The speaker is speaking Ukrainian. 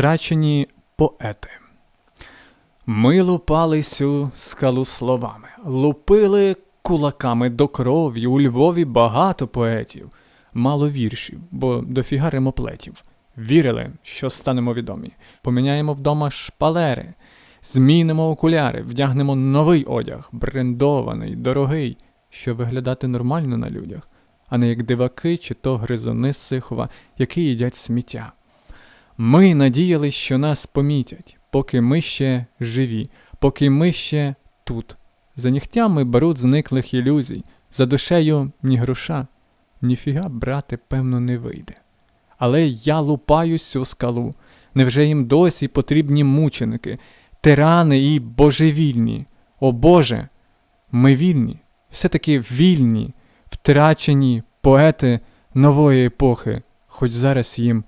Втрачені поети. Ми лупали сю скалу словами, лупили кулаками до крові. У Львові багато поетів, мало віршів, бо дофіга римоплетів. Вірили, що станемо відомі. Поміняємо вдома шпалери, змінимо окуляри, вдягнемо новий одяг, брендований, дорогий, що виглядати нормально на людях, а не як диваки чи то гризуни Сихова, які їдять сміття. Ми надіялись, що нас помітять, поки ми ще живі, поки ми ще тут. За нігтями беруть зниклих ілюзій, за душею ні гроша, ніфіга брати, певно, не вийде. Але я лупаю сю скалу. Невже їм досі потрібні мученики, тирани і божевільні? О Боже! Ми вільні, все-таки вільні, втрачені поети нової епохи, хоч зараз їм